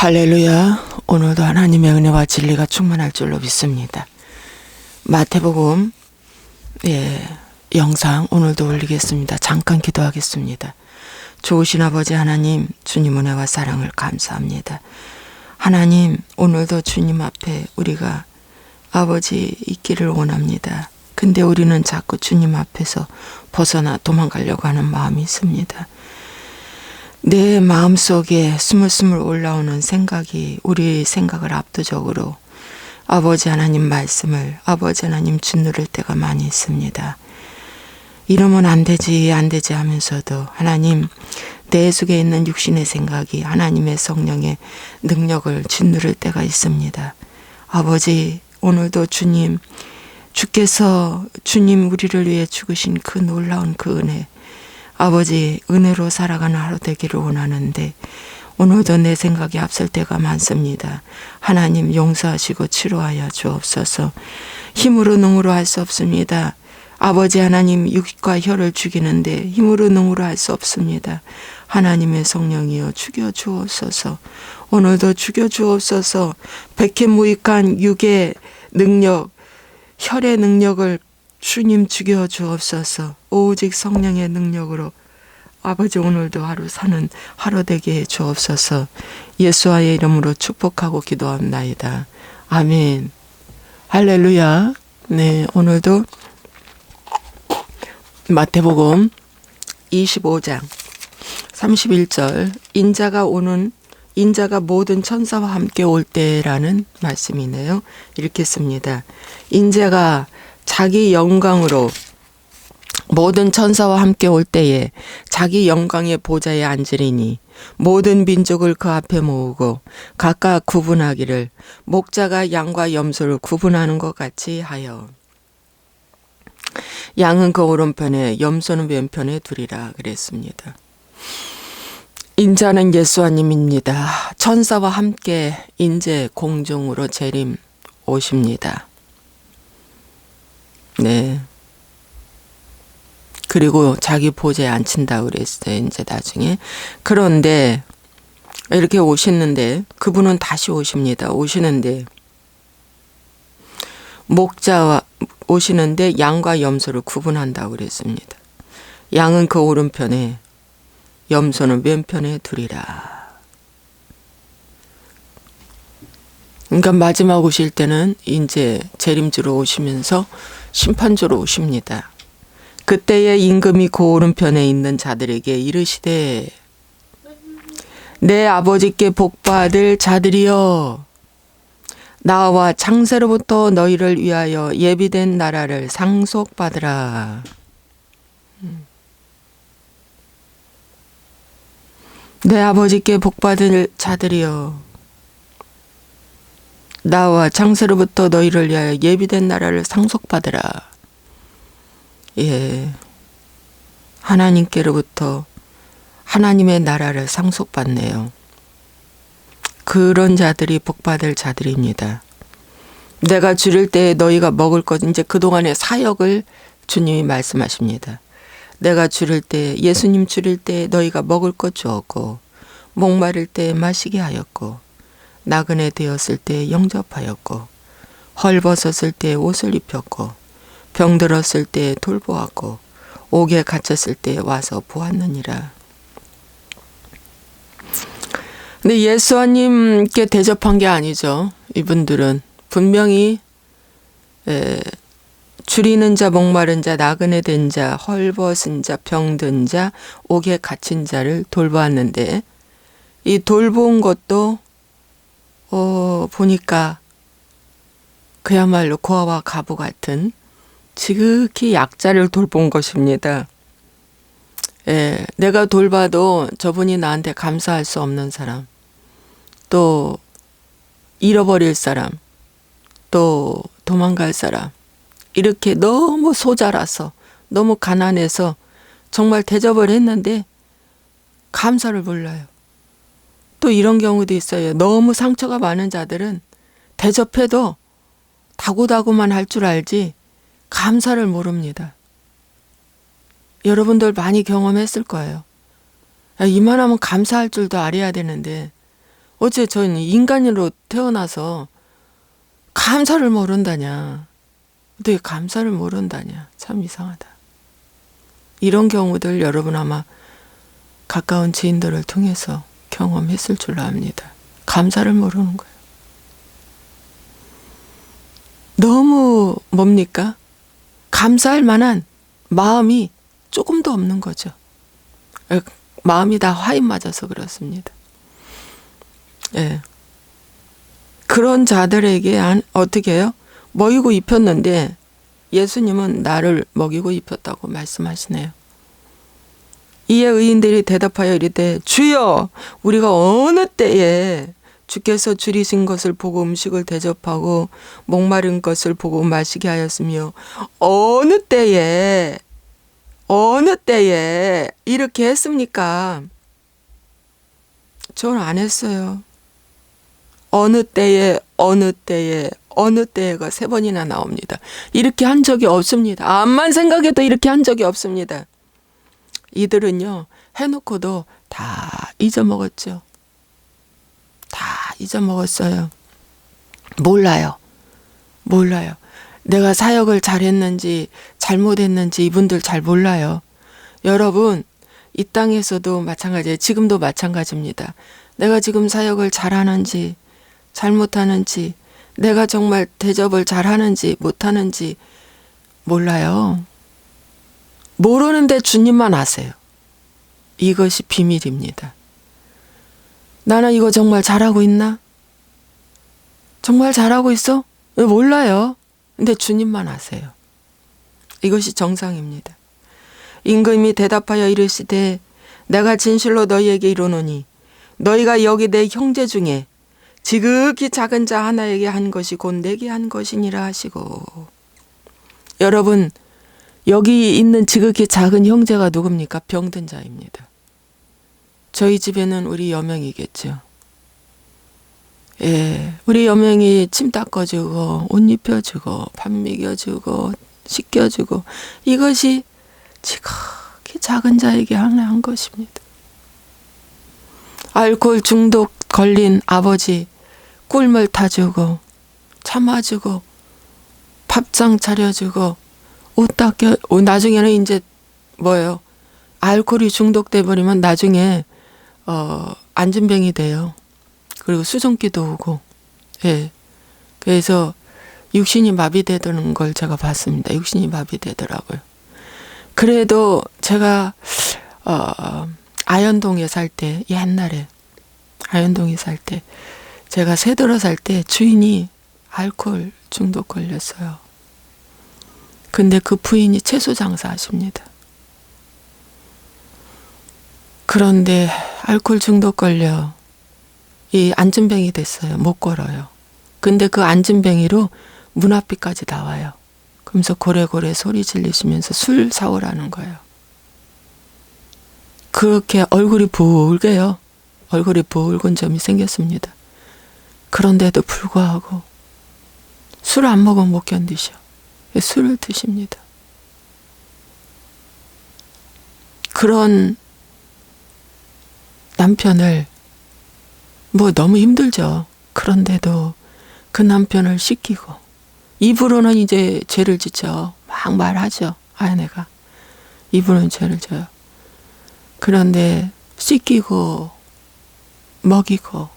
할렐루야. 오늘도 하나님의 은혜와 진리가 충만할 줄로 믿습니다. 마태복음 예, 영상 오늘도 올리겠습니다. 잠깐 기도하겠습니다. 좋으신 아버지 하나님, 주님 은혜와 사랑을 감사합니다. 하나님, 오늘도 주님 앞에 우리가 아버지 있기를 원합니다. 근데 우리는 자꾸 주님 앞에서 벗어나 도망가려고 하는 마음이 있습니다. 내 마음속에 스물스물 올라오는 생각이 우리 생각을 압도적으로 아버지 하나님 말씀을 아버지 하나님 짓누를 때가 많이 있습니다. 이러면 안 되지 안 되지 하면서도 하나님 내 속에 있는 육신의 생각이 하나님의 성령의 능력을 짓누를 때가 있습니다. 아버지 오늘도 주님 주께서 주님 우리를 위해 죽으신 그 놀라운 그 은혜 아버지 은혜로 살아가는 하루 되기를 원하는데 오늘도 내 생각이 앞설 때가 많습니다. 하나님 용서하시고 치료하여 주옵소서. 힘으로 능으로 할 수 없습니다. 아버지 하나님 육과 혀를 죽이는데 힘으로 능으로 할 수 없습니다. 하나님의 성령이여 죽여 주옵소서. 오늘도 죽여 주옵소서. 백해무익한 육의 능력, 혈의 능력을 주님 죽여 주옵소서. 오직 성령의 능력으로 아버지 오늘도 하루 사는 하루 되게 해 주옵소서. 예수와의 이름으로 축복하고 기도합나이다. 아멘. 할렐루야. 네, 오늘도 마태복음 25장 31절 인자가 오는 인자가 모든 천사와 함께 올 때라는 말씀이네요. 씁니다. 인자가 자기 영광으로 모든 천사와 함께 올 때에 자기 영광의 보좌에 앉으리니 모든 민족을 그 앞에 모으고 각각 구분하기를 목자가 양과 염소를 구분하는 것 같이 하여 양은 그 오른편에 염소는 왼편에 두리라 그랬습니다. 인자는 예수아님입니다. 천사와 함께 인제 공중으로 재림 오십니다. 네. 그리고 자기 보좌에 앉힌다 그랬어요. 이제 나중에. 그런데 이렇게 오시는데 그분은 다시 오십니다. 오시는데 목자와 오시는데 양과 염소를 구분한다고 그랬습니다. 양은 그 오른편에 염소는 왼편에 두리라. 그러니까 마지막 오실 때는 이제 재림주로 오시면서 심판주로 오십니다. 그때에 임금이 그 오른편에 있는 자들에게 이르시되 내 아버지께 복받을 자들이여 나와 창세로부터 너희를 위하여 예비된 나라를 상속받으라. 내 아버지께 복받을 자들이여 나와 창세로부터 너희를 위하여 예비된 나라를 상속받으라. 예. 하나님께로부터 하나님의 나라를 상속받네요. 그런 자들이 복받을 자들입니다. 내가 줄일 때 너희가 먹을 것 이제 그동안의 사역을 주님이 말씀하십니다. 내가 줄일 때 예수님 줄일 때 너희가 먹을 것 주었고 목마를 때 마시게 하였고 나그네 되었을 때 영접하였고 헐벗었을 때 옷을 입혔고 병들었을 때 돌보았고 옥에 갇혔을 때 와서 보았느니라. 근데 예수님께 대접한 게 아니죠. 이분들은 분명히 에, 줄이는 자, 목마른 자, 나그네 된 자, 헐벗은 자, 병든 자, 옥에 갇힌 자를 돌보았는데 이 돌본 것도 어, 보니까 그야말로 고아와 가부 같은 지극히 약자를 돌본 것입니다. 예, 내가 돌봐도 저분이 나한테 감사할 수 없는 사람, 또 잃어버릴 사람, 또 도망갈 사람, 이렇게 너무 소자라서, 너무 가난해서 정말 대접을 했는데 감사를 몰라요. 또 이런 경우도 있어요. 너무 상처가 많은 자들은 대접해도 다고다고만 할 줄 알지 감사를 모릅니다. 여러분들 많이 경험했을 거예요. 이만하면 감사할 줄도 알아야 되는데 어째 저는 인간으로 태어나서 감사를 모른다냐. 어떻게 감사를 모른다냐. 참 이상하다. 이런 경우들 여러분 아마 가까운 지인들을 통해서 경험했을 줄로 압니다. 감사를 모르는 거예요. 너무 뭡니까? 감사할 만한 마음이 조금도 없는 거죠. 에, 마음이 다 화인 맞아서 그렇습니다. 예. 그런 자들에게 안, 어떻게 해요? 먹이고 입혔는데 예수님은 나를 먹이고 입혔다고 말씀하시네요. 이에 의인들이 대답하여 이르되 주여 우리가 어느 때에 주께서 줄이신 것을 보고 음식을 대접하고 목마른 것을 보고 마시게 하였으며 어느 때에 어느 때에 이렇게 했습니까? 저는 안 했어요. 어느 때에 어느 때에 어느 때가 세 번이나 나옵니다. 이렇게 한 적이 없습니다. 암만 생각해도 이렇게 한 적이 없습니다. 이들은요 해놓고도 다 잊어먹었죠. 다 잊어먹었어요. 몰라요. 몰라요. 내가 사역을 잘했는지 잘못했는지 이분들 잘 몰라요. 여러분 이 땅에서도 마찬가지예요. 지금도 마찬가지입니다. 내가 지금 사역을 잘하는지 잘못하는지 내가 정말 대접을 잘하는지 못하는지 몰라요. 모르는데 주님만 아세요. 이것이 비밀입니다. 나는 이거 정말 잘하고 있나? 정말 잘하고 있어? 몰라요. 근데 주님만 아세요. 이것이 정상입니다. 임금이 대답하여 이르시되 내가 진실로 너희에게 이르노니 너희가 여기 내 형제 중에 지극히 작은 자 하나에게 한 것이 곧 내게 한 것이니라 하시고 여러분 여기 있는 지극히 작은 형제가 누굽니까? 병든 자입니다. 저희 집에는 우리 여명이겠죠. 예, 우리 여명이 침 닦아주고 옷 입혀주고 밥 먹여주고 씻겨주고 이것이 지극히 작은 자에게 하나 한 것입니다. 알코올 중독 걸린 아버지 꿀물 타주고 참아주고 밥상 차려주고 옷 닦여 어, 나중에는 이제 뭐예요? 알코올이 중독돼 버리면 나중에 어 안진병이 돼요. 그리고 수정기도 오고 예. 그래서 육신이 마비되는 걸 제가 봤습니다. 육신이 마비되더라고요. 그래도 제가 어 아현동에 살 때 옛날에 아현동에 살 때 제가 새들어 살 때 주인이 알코올 중독 걸렸어요. 근데 그 부인이 채소 장사하십니다. 그런데 알코올 중독 걸려 이 안진뱅이 됐어요. 못 걸어요. 근데 그 안진뱅이로 문 앞이까지 나와요. 그러면서 고래고래 소리 질리시면서 술 사오라는 거예요. 그렇게 얼굴이 붉게요. 얼굴이 붉은 점이 생겼습니다. 그런데도 불구하고 술 안 먹으면 못 견디셔. 술을 드십니다. 그런 남편을 뭐 너무 힘들죠. 그런데도 그 남편을 씻기고 입으로는 이제 죄를 짓죠. 막 말하죠. 아내가 입으로는 죄를 져요. 그런데 씻기고 먹이고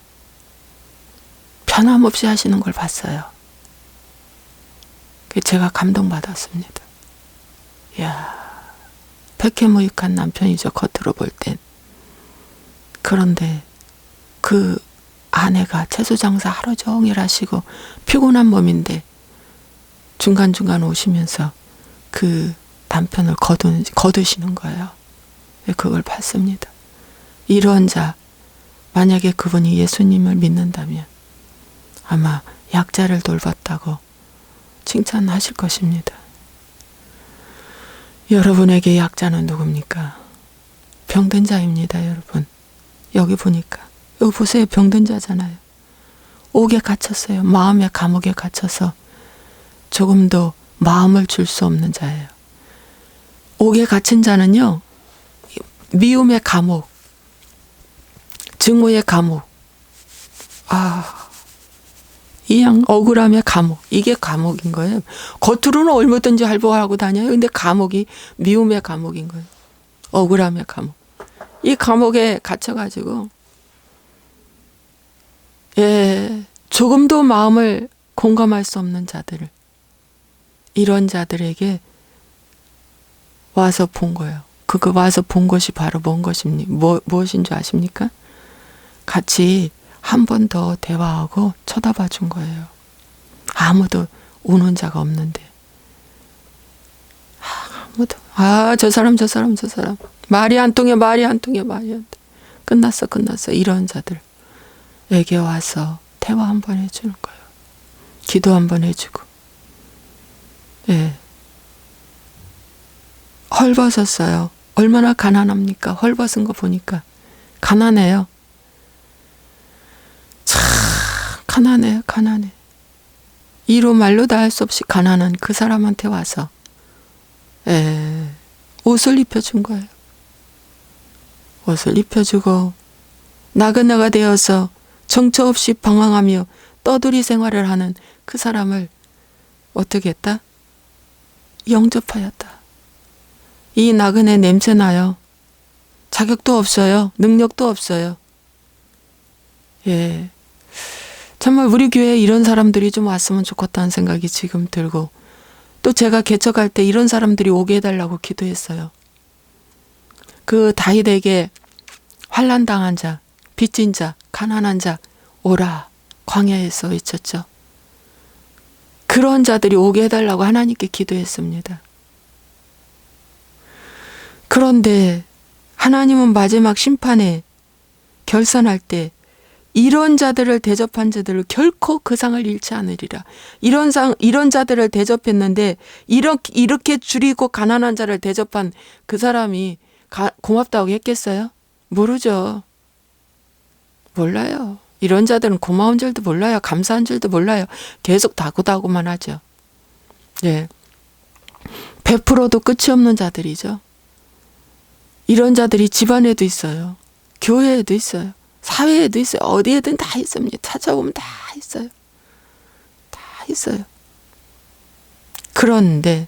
변함없이 하시는 걸 봤어요. 제가 감동받았습니다. 야 백해무익한 남편이죠. 겉으로 볼 땐. 그런데 그 아내가 채소 장사 하루 종일 하시고 피곤한 몸인데 중간중간 오시면서 그 남편을 거두, 거두시는 거예요. 그걸 봤습니다. 이런 자, 만약에 그분이 예수님을 믿는다면 아마 약자를 돌봤다고 칭찬하실 것입니다. 여러분에게 약자는 누굽니까? 병든 자입니다, 여러분. 여기 보니까. 여기 보세요. 병든 자잖아요. 옥에 갇혔어요. 마음의 감옥에 갇혀서 조금도 마음을 줄 수 없는 자예요. 옥에 갇힌 자는요, 미움의 감옥, 증오의 감옥, 아, 이양 억울함의 감옥. 이게 감옥인 거예요. 겉으로는 얼마든지 할보하고 다녀요. 근데 감옥이 미움의 감옥인 거예요. 억울함의 감옥. 이 감옥에 갇혀가지고, 예, 조금도 마음을 공감할 수 없는 자들을, 이런 자들에게 와서 본 거예요. 그거 와서 본 것이 바로 뭔 것입니까? 뭐, 무엇인 줄 아십니까? 같이 한 번 더 대화하고 쳐다봐 준 거예요. 아무도 우는 자가 없는데. 아무도. 아, 저 사람, 저 사람, 저 사람. 말이 안 통해, 말이 안 통해, 말이 안 통해. 끝났어, 끝났어. 이런 자들에게 와서 대화 한 번 해주는 거예요. 기도 한 번 해주고. 예. 헐벗었어요. 얼마나 가난합니까? 헐벗은 거 보니까. 가난해요. 참, 가난해요, 가난해. 이로 말로 다 할 수 없이 가난한 그 사람한테 와서, 에, 옷을 입혀준 거예요. 옷을 입혀주고, 나그나가 되어서 정처 없이 방황하며 떠돌이 생활을 하는 그 사람을 어떻게 했다? 영접하였다. 이 나그네 냄새 나요. 자격도 없어요. 능력도 없어요. 예. 정말 우리 교회에 이런 사람들이 좀 왔으면 좋겠다는 생각이 지금 들고 또 제가 개척할 때 이런 사람들이 오게 해달라고 기도했어요. 그 다윗에게 환란 당한 자, 빚진 자, 가난한 자 오라 광야에서 외쳤죠. 그런 자들이 오게 해달라고 하나님께 기도했습니다. 그런데 하나님은 마지막 심판에 결산할 때 이런 자들을 대접한 자들을 결코 그 상을 잃지 않으리라. 이런 상, 이런 자들을 대접했는데, 이렇게, 이렇게 줄이고 가난한 자를 대접한 그 사람이 가, 고맙다고 했겠어요? 모르죠. 몰라요. 이런 자들은 고마운 줄도 몰라요. 감사한 줄도 몰라요. 계속 다고다고만 하죠. 예. 100%도 끝이 없는 자들이죠. 이런 자들이 집안에도 있어요. 교회에도 있어요. 사회에도 있어요. 어디에든 다 있습니다. 찾아보면 다 있어요. 다 있어요. 그런데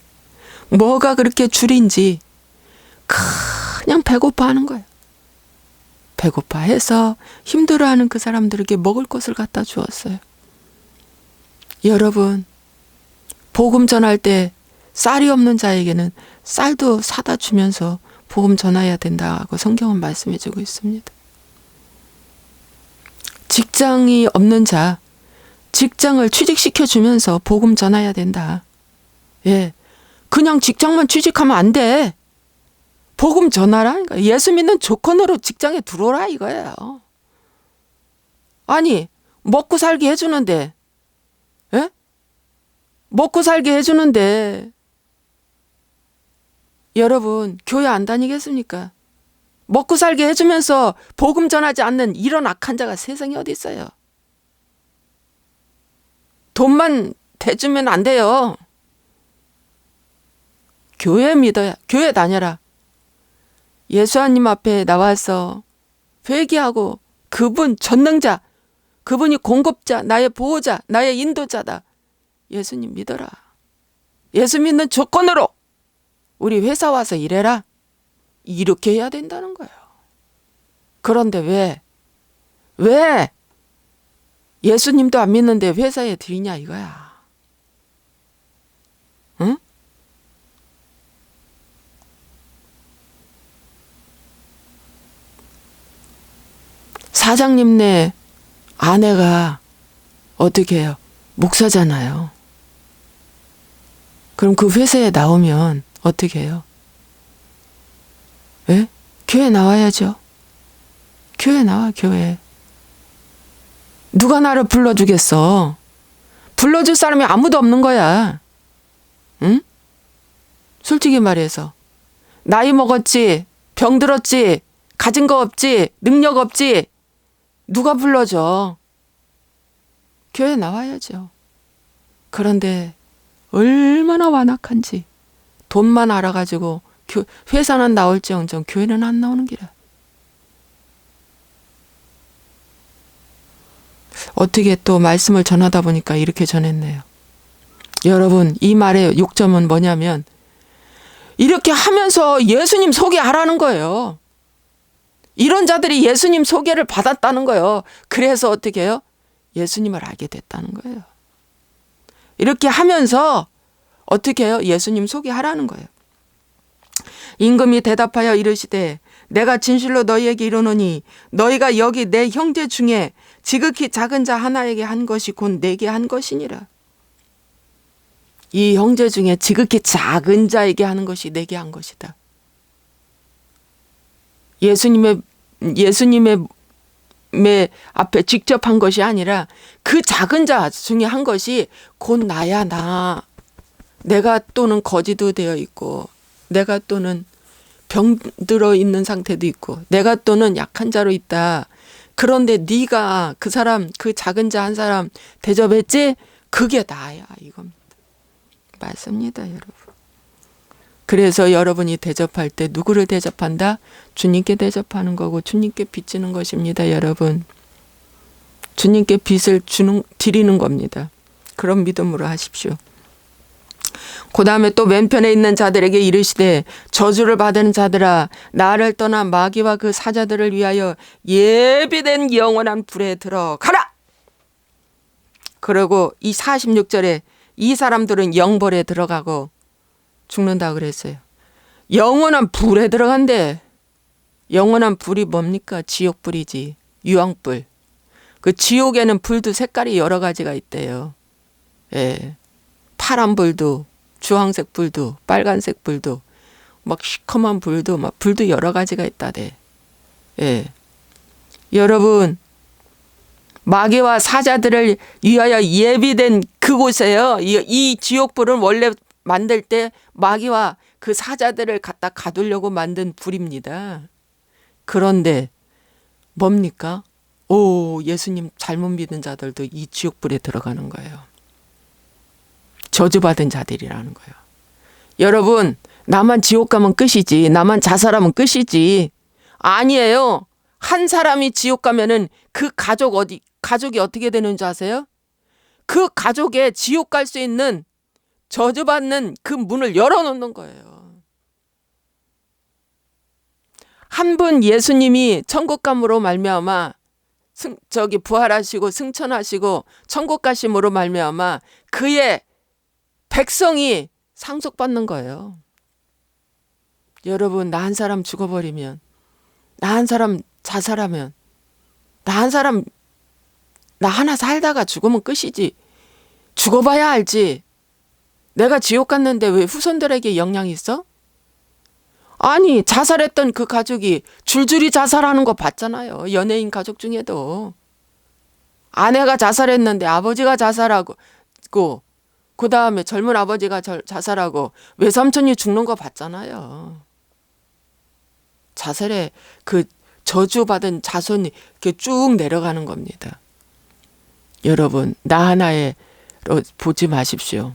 뭐가 그렇게 줄인지 그냥 배고파하는 거예요. 배고파해서 힘들어하는 그 사람들에게 먹을 것을 갖다 주었어요. 여러분, 복음 전할 때 쌀이 없는 자에게는 쌀도 사다 주면서 복음 전해야 된다고 성경은 말씀해 주고 있습니다. 직장이 없는 자, 직장을 취직시켜 주면서 복음 전해야 된다. 예. 그냥 직장만 취직하면 안 돼. 복음 전하라니까. 예수 믿는 조건으로 직장에 들어오라 이거예요. 아니, 먹고 살게 해주는데, 예? 먹고 살게 해주는데, 여러분, 교회 안 다니겠습니까? 먹고 살게 해주면서 복음 전하지 않는 이런 악한 자가 세상에 어디 있어요? 돈만 대주면 안 돼요. 교회 믿어야, 교회 다녀라. 예수님 앞에 나와서 회개하고 그분 전능자, 그분이 공급자, 나의 보호자, 나의 인도자다. 예수님 믿어라. 예수 믿는 조건으로 우리 회사 와서 일해라. 이렇게 해야 된다는 거예요. 그런데 왜? 왜? 예수님도 안 믿는데 회사에 들이냐 이거야. 응? 사장님네 아내가 어떻게 해요? 목사잖아요. 그럼 그 회사에 나오면 어떻게 해요? 예? 교회 나와야죠. 교회 나와, 교회. 누가 나를 불러주겠어? 불러줄 사람이 아무도 없는 거야. 응? 솔직히 말해서. 나이 먹었지, 병 들었지, 가진 거 없지, 능력 없지. 누가 불러줘? 교회 나와야죠. 그런데 얼마나 완악한지. 돈만 알아가지고 교, 회사는 나올지언정 교회는 안 나오는 기라. 어떻게 또 말씀을 전하다 보니까 이렇게 전했네요. 여러분, 이 말의 욕점은 뭐냐면, 이렇게 하면서 예수님 소개하라는 거예요. 이런 자들이 예수님 소개를 받았다는 거예요. 그래서 어떻게 해요? 예수님을 알게 됐다는 거예요. 이렇게 하면서 어떻게 해요? 예수님 소개하라는 거예요. 임금이 대답하여 이르시되 내가 진실로 너희에게 이르노니 너희가 여기 내 형제 중에 지극히 작은 자 하나에게 한 것이 곧 내게 한 것이니라. 이 형제 중에 지극히 작은 자에게 하는 것이 내게 한 것이다. 예수님의 예수님의 매 앞에 직접 한 것이 아니라 그 작은 자 중에 한 것이 곧 나야 나. 내가 또는 거지도 되어 있고 내가 또는 병들어 있는 상태도 있고 내가 또는 약한 자로 있다. 그런데 네가 그 사람 그 작은 자 한 사람 대접했지? 그게 나야 이겁니다. 맞습니다, 여러분. 그래서 여러분이 대접할 때 누구를 대접한다? 주님께 대접하는 거고 주님께 빚지는 것입니다, 여러분. 주님께 빚을 주는 드리는 겁니다. 그런 믿음으로 하십시오. 그 다음에 또 왼편에 있는 자들에게 이르시되 저주를 받은 자들아 나를 떠나 마귀와 그 사자들을 위하여 예비된 영원한 불에 들어가라. 그리고 이 46절에 이 사람들은 영벌에 들어가고 죽는다 그랬어요. 영원한 불에 들어간대. 영원한 불이 뭡니까? 지옥불이지. 유황불. 그 지옥에는 불도 색깔이 여러 가지가 있대요. 예. 파란 불도, 주황색 불도, 빨간색 불도, 막 시커먼 불도, 막 불도 여러 가지가 있다대. 예. 여러분, 마귀와 사자들을 위하여 예비된 그곳에요. 이, 이 지옥불은 원래 만들 때 마귀와 그 사자들을 갖다 가두려고 만든 불입니다. 그런데 뭡니까? 오, 예수님 잘못 믿는 자들도 이 지옥불에 들어가는 거예요. 저주받은 자들이라는 거예요. 여러분, 나만 지옥 가면 끝이지. 나만 자살하면 끝이지. 아니에요. 한 사람이 지옥 가면은 그 가족 어디, 가족이 어떻게 되는 줄 아세요? 그 가족에 지옥 갈 수 있는 저주받는 그 문을 열어놓는 거예요. 한 분 예수님이 천국 감으로 말미암아 승 저기 부활하시고 승천하시고 천국 가심으로 말미암아 그의 백성이 상속받는 거예요. 여러분 나 한 사람 죽어버리면 나 한 사람 자살하면 나 한 사람 나 하나 살다가 죽으면 끝이지. 죽어봐야 알지. 내가 지옥 갔는데 왜 후손들에게 영향이 있어? 아니, 자살했던 그 가족이 줄줄이 자살하는 거 봤잖아요. 연예인 가족 중에도. 아내가 자살했는데 아버지가 자살하고, 그 다음에 젊은 아버지가 자살하고 외삼촌이 죽는 거 봤잖아요. 자살에 그 저주받은 자손이 이렇게 쭉 내려가는 겁니다. 여러분, 나 하나에 보지 마십시오.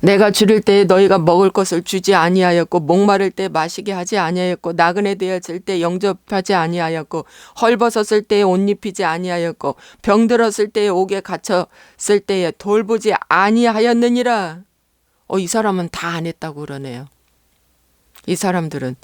내가 줄일 때 너희가 먹을 것을 주지 아니하였고 목마를 때 마시게 하지 아니하였고 나그네 되었을 때 영접하지 아니하였고 헐벗었을 때에 옷 입히지 아니하였고 병들었을 때에 옥에 갇혔을 때에 돌보지 아니하였느니라. 어, 이 사람은 다 안 했다고 그러네요. 이 사람들은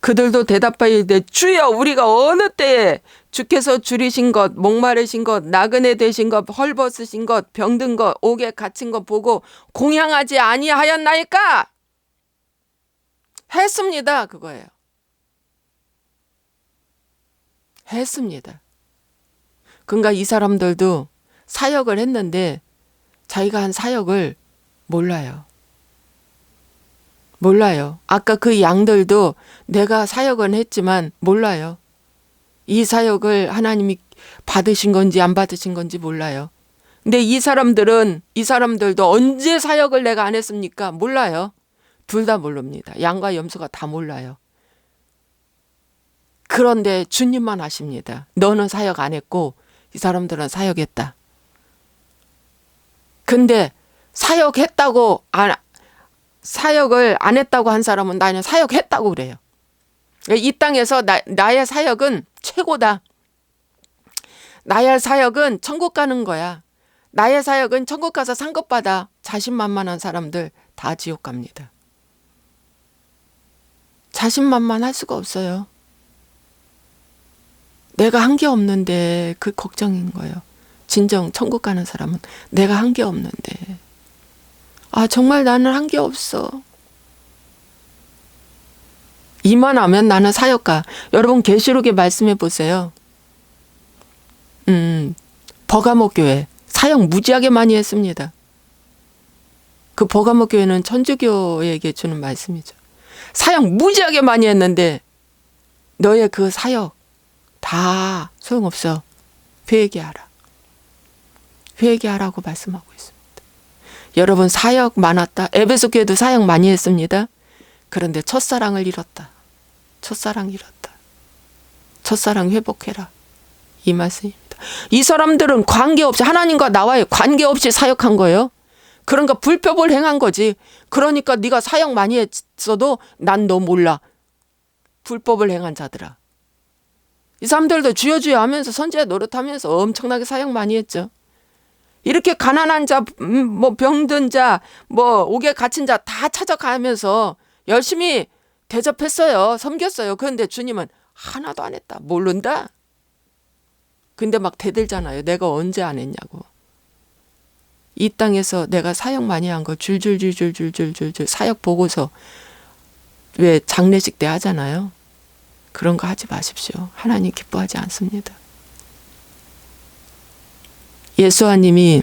그들도 대답하이되 주여 우리가 어느 때에 주께서 줄이신 것, 목마르신 것, 나그네 되신 것, 헐벗으신 것, 병든 것, 옥에 갇힌 것 보고 공양하지 아니하였나이까? 했습니다. 그거예요. 했습니다. 그러니까 이 사람들도 사역을 했는데 자기가 한 사역을 몰라요. 몰라요. 아까 그 양들도 내가 사역은 했지만 몰라요. 이 사역을 하나님이 받으신 건지 안 받으신 건지 몰라요. 근데 이 사람들은 이 사람들도 언제 사역을 내가 안 했습니까? 몰라요. 둘 다 모릅니다. 양과 염소가 다 몰라요. 그런데 주님만 아십니다. 너는 사역 안 했고 이 사람들은 사역했다. 근데 사역했다고 안 사역을 안 했다고 한 사람은 나는 사역했다고 그래요. 이 땅에서 나, 나의 사역은 최고다. 나의 사역은 천국 가는 거야. 나의 사역은 천국 가서 상급 받아. 자신만만한 사람들 다 지옥 갑니다. 자신만만할 수가 없어요. 내가 한 게 없는데 그 걱정인 거예요. 진정 천국 가는 사람은 내가 한 게 없는데. 아, 정말 나는 한 게 없어. 이만 하면 나는 사역가. 여러분 계시록에 말씀해 보세요. 음, 버가모 교회 사역 무지하게 많이 했습니다. 그 버가모 교회는 천주교에게 주는 말씀이죠. 사역 무지하게 많이 했는데 너의 그 사역 다 소용없어. 회개하라. 회개하라고 말씀하고 있습니다. 여러분 사역 많았다. 에베소 교회도 사역 많이 했습니다. 그런데 첫사랑을 잃었다. 첫사랑 잃었다. 첫사랑 회복해라. 이 말씀입니다. 이 사람들은 관계없이 하나님과 나와의 관계없이 사역한 거예요. 그러니까 불법을 행한 거지. 그러니까 네가 사역 많이 했어도 난 너 몰라. 불법을 행한 자들아. 이 사람들도 주여 주여 하면서 선지자 노릇하면서 엄청나게 사역 많이 했죠. 이렇게 가난한 자, 음, 뭐 병든 자, 뭐 옥에 갇힌 자 다 찾아가면서 열심히 대접했어요. 섬겼어요. 그런데 주님은 하나도 안 했다. 모른다. 근데 막 대들잖아요. 내가 언제 안 했냐고. 이 땅에서 내가 사역 많이 한거 줄줄줄줄줄줄줄 사역 보고서 왜 장례식 때 하잖아요. 그런 거 하지 마십시오. 하나님 기뻐하지 않습니다. 예수아님이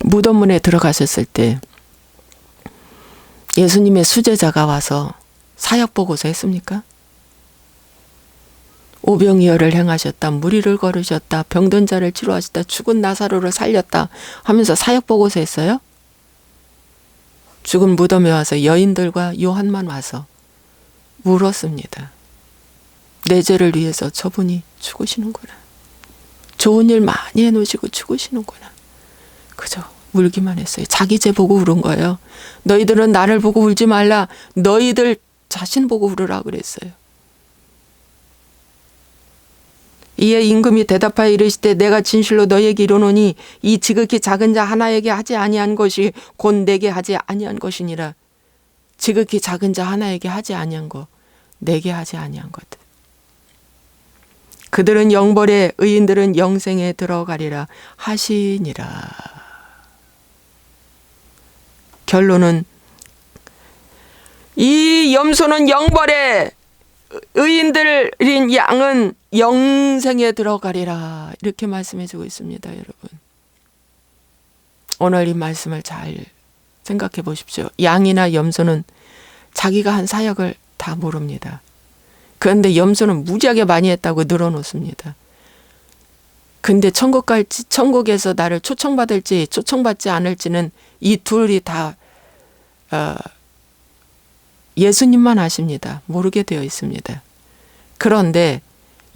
무덤문에 들어가셨을 때 예수님의 수제자가 와서 사역 보고서 했습니까? 오병이어를 행하셨다. 무리를 걸으셨다. 병든 자를 치료하셨다. 죽은 나사로를 살렸다. 하면서 사역 보고서 했어요? 죽은 무덤에 와서 여인들과 요한만 와서 물었습니다. 내 죄를 위해서 저분이 죽으시는구나. 좋은 일 많이 해놓으시고 죽으시는구나. 그저 울기만 했어요. 자기 죄 보고 울은 거예요. 너희들은 나를 보고 울지 말라. 너희들 자신 보고 울으라 그랬어요. 이에 임금이 대답하여 이르시되 내가 진실로 너에게 이르노니 이 지극히 작은 자 하나에게 하지 아니한 것이 곧 내게 하지 아니한 것이니라. 지극히 작은 자 하나에게 하지 아니한 거 내게 하지 아니한 것들. 그들은 영벌에 의인들은 영생에 들어가리라 하시니라. 결론은 이 염소는 영벌에 의인들인 양은 영생에 들어가리라 이렇게 말씀해 주고 있습니다, 여러분. 오늘 이 말씀을 잘 생각해 보십시오. 양이나 염소는 자기가 한 사역을 다 모릅니다. 그런데 염소는 무지하게 많이 했다고 늘어놓습니다. 근데 천국 갈지, 천국에서 나를 초청받을지 초청받지 않을지는 이 둘이 다, 어, 예수님만 아십니다. 모르게 되어 있습니다. 그런데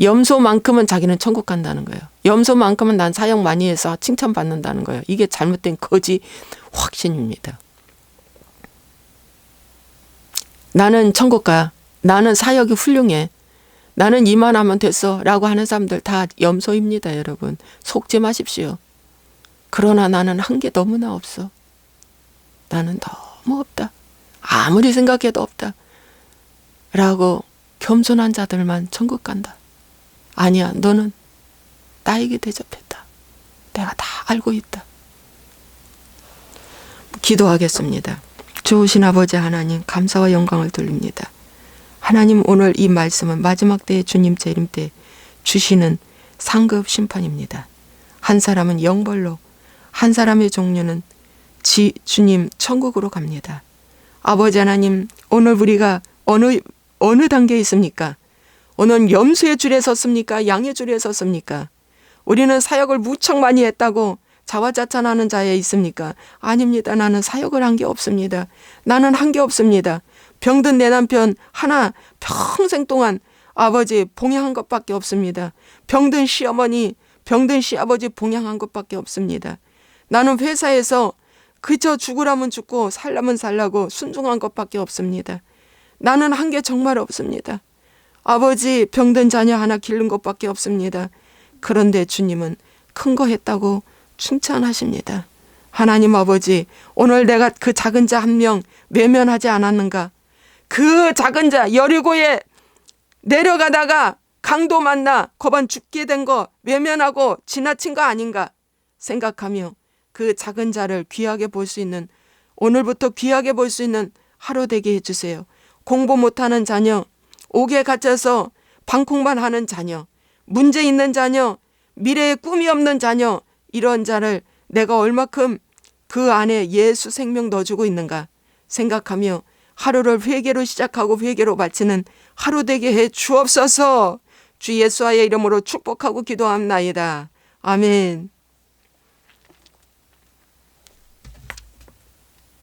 염소만큼은 자기는 천국 간다는 거예요. 염소만큼은 난 사역 많이 해서 칭찬받는다는 거예요. 이게 잘못된 거짓 확신입니다. 나는 천국 가. 나는 사역이 훌륭해. 나는 이만 하면 됐어. 라고 하는 사람들 다 염소입니다, 여러분. 속지 마십시오. 그러나 나는 한 게 너무나 없어. 나는 너무 없다. 아무리 생각해도 없다. 라고 겸손한 자들만 천국 간다. 아니야, 너는 나에게 대접했다. 내가 다 알고 있다. 기도하겠습니다. 좋으신 아버지 하나님, 감사와 영광을 돌립니다. 하나님, 오늘 이 말씀은 마지막 때의 주님 재림 때 주시는 상급 심판입니다. 한 사람은 영벌로, 한 사람의 종류는 지, 주님 천국으로 갑니다. 아버지 하나님, 오늘 우리가 어느, 어느 단계에 있습니까? 오늘 염소의 줄에 섰습니까? 양의 줄에 섰습니까? 우리는 사역을 무척 많이 했다고 자화자찬하는 자에 있습니까? 아닙니다. 나는 사역을 한 게 없습니다. 나는 한 게 없습니다. 병든 내 남편 하나 평생 동안 아버지 봉양한 것밖에 없습니다. 병든 시어머니, 병든 시아버지 봉양한 것밖에 없습니다. 나는 회사에서 그저 죽으라면 죽고 살라면 살라고 순종한 것밖에 없습니다. 나는 한 게 정말 없습니다. 아버지 병든 자녀 하나 기른 것밖에 없습니다. 그런데 주님은 큰 거 했다고 칭찬하십니다. 하나님 아버지, 오늘 내가 그 작은 자 한 명 외면하지 않았는가? 그 작은 자 여리고에 내려가다가 강도 만나 거반 죽게 된 거 외면하고 지나친 거 아닌가 생각하며 그 작은 자를 귀하게 볼 수 있는 오늘부터 귀하게 볼 수 있는 하루 되게 해주세요. 공부 못하는 자녀, 옥에 갇혀서 방콕만 하는 자녀, 문제 있는 자녀, 미래에 꿈이 없는 자녀, 이런 자를 내가 얼마큼 그 안에 예수 생명 넣어주고 있는가 생각하며 하루를 회개로 시작하고 회개로 마치는 하루 되게 해 주옵소서 주 예수와의 이름으로 축복하고 기도합나이다. 아멘.